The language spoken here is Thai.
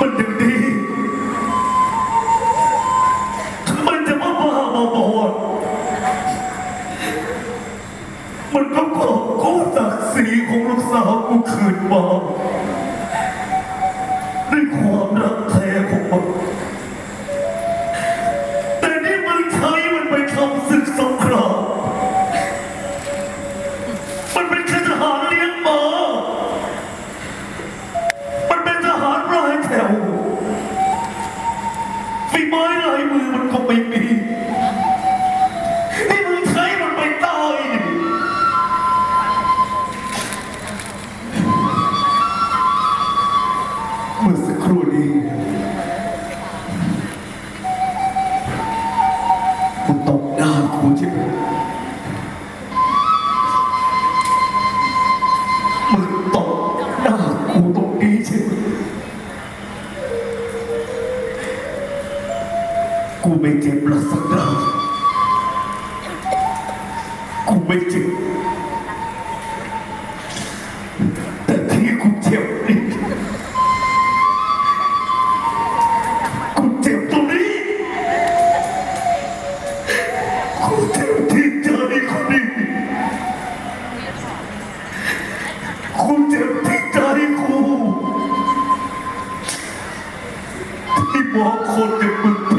มันยังดีทำไมจะมาบ้ามาบอดมันก็กอบกู้ศักดิ์ศรีของลูกสาวกูคืนมาด้วยความรัก ก็ไม่มีนี่มึงใช้มันไปตายเมื่อสักครู่นี้มึงตบหน้ากูใช่ไหมมึงต กูไม่เจ็บหรอกสักดากูไม่เจ็บ แต่ที่กูเจ็บนี่กูเจ็บตรงนี้ กูเจ็บที่ใจคนนี้กูเจ็บที่ใจกูที่มองคนอย่างมึง